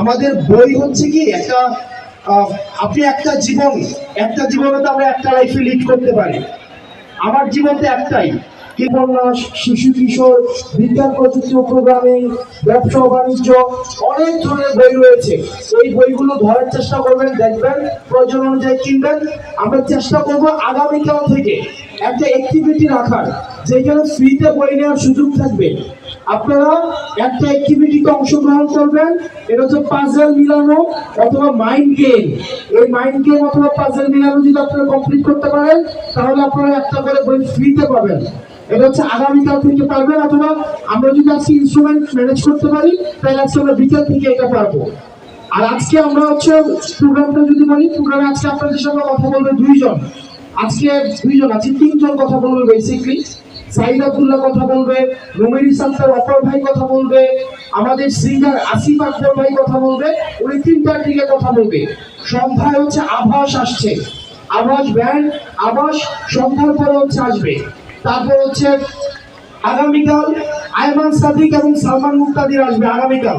আমাদের বই হচ্ছে কি একটা আপনি একটা জীবন, একটা জীবনে তো আমরা একটা লাইফে লিড করতে পারি। আমার জীবন তো একটাই উপন্যাস শিশু কিশোর, বিজ্ঞান প্রযুক্তি প্রোগ্রামিং ব্যবসা বাণিজ্য, অনেক ধরনের বই রয়েছে। এই বইগুলো ধরার চেষ্টা করবেন, দেখবেন, প্রয়োজন অনুযায়ী কিনবেন। আমরা চেষ্টা করব আগামীকাল থেকে একটা অ্যাক্টিভিটি রাখার। যেখানে ফ্রিতে বই নেওয়ার সুযোগ থাকবে, আপনারা একটা অ্যাক্টিভিটিতে অংশগ্রহণ করবেন, এটা হচ্ছে পাজেল মিলানো অথবা মাইন্ড গেম এই মাইন্ড গেম অথবা পাজেল মিলানো যদি আপনারা কমপ্লিট করতে পারেন, তাহলে আপনারা একটা করে বই ফ্রিতে পাবেন। এটা হচ্ছে আগামীকাল থেকে পারবেন, অথবা আমরা যদি আজকে ইনস্ট্রুমেন্ট ম্যানেজ করতে পারি, তাহলে আজকে আমরা বিকেল থেকে এটা পারব। আর আজকে আমরা হচ্ছে প্রোগ্রামটা যদি বলি প্রোগ্রামে আজকে আপনাদের সঙ্গে কথা বলবে দুইজন। আজকে দুইজন আছে তিনজন কথা বলবে বেসিকলি সাইদ আব্দুল্লাহ কথা বলবে ইসলাম স্যার অপর ভাই কথা বলবে, আমাদের সিঙ্গার আসিফ আকবর ভাই কথা বলবে, উনি তিনটার দিকে কথা বলবে। সন্ধ্যায় হচ্ছে আভাস আসছে। আভাস ব্যান্ড আভাস সন্ধ্যার পরে হচ্ছে আসবে। তারপর হচ্ছে আগামীকাল আয়মান সাদিক এবং সালমান মুক্তাদির আসবে আগামীকাল।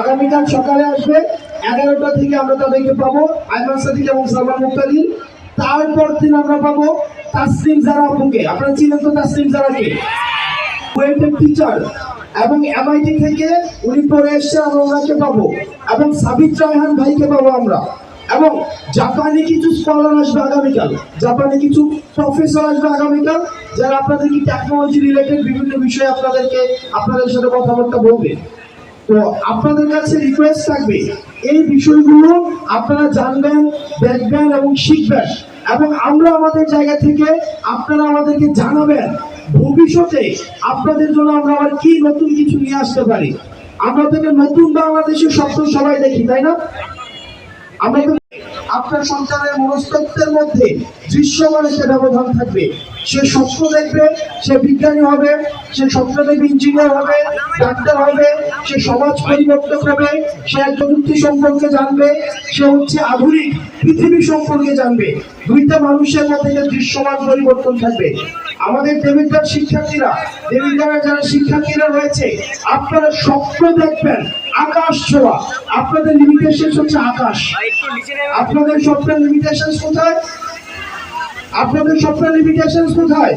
আগামীকাল সকালে আসবে, এগারোটা থেকে আমরা তাদেরকে পাবো আইমান সাদিক এবং সালমান মুক্তাদির। তারপর দিন আমরা পাবো তাসলিম জারা আপুকে আপনারা চিনেন তো তাসলিম জারাকে ওয়েটের টিচার এবং এমআইটি থেকে উনি পড়ে এসছে, আমরা ওনাকে পাবো। এবং সাবিত রায়হান ভাইকে পাবো আমরা। এবং জাপানে কিছু স্কলার আসবে আগামীকাল। জাপানে কিছু প্রফেসর আসবে আগামীকাল, যারা আপনাদেরকে টেকনোলজি রিলেটেড বিভিন্ন বিষয়ে আপনাদেরকে আপনাদের সাথে কথাবার্তা বলবে। তো আপনাদের কাছে রিকোয়েস্ট থাকবে, এই বিষয়গুলো আপনারা জানবেন, দেখবেন এবং শিখবেন। এবং আমরা আমাদের জায়গা থেকে আপনারা আমাদেরকে জানাবেন ভবিষ্যতে আপনাদের জন্য আমরা আবার কি নতুন কিছু নিয়ে আসতে পারি। আমরা থেকে নতুন বাংলাদেশের স্বপ্ন সবাই দেখি, তাই না? আমরা আপনার সন্তানের মনস্তত্বের মধ্যে দৃশ্যমান একটা ব্যবধান থাকবে। সে স্বপ্ন দেখবে, সে বিজ্ঞানী হবে, সে স্বপ্ন দেখবে ইঞ্জিনিয়ার হবে ডাক্তার হবে, সে সমাজ পরিবর্তন হবে, সে প্রযুক্তি সম্পর্কে জানবে, সে হচ্ছে আধুনিক পৃথিবী সম্পর্কে জানবে। দুইটা মানুষের মধ্যে যে দৃশ্যমান পরিবর্তন থাকবে। আমাদের দেবিদ্যার শিক্ষার্থীরা দেবিদ্যারের যারা শিক্ষার্থীরা রয়েছে, আপনারা স্বপ্ন দেখবেন, আকাশ ছোঁয়া। আপনাদের লিমিটেশন হচ্ছে আকাশ। আপনাদের স্বপ্নের লিমিটেশন কোথায়? আপনাদের সফটওয়্যার লিমিটেশন কোথায়?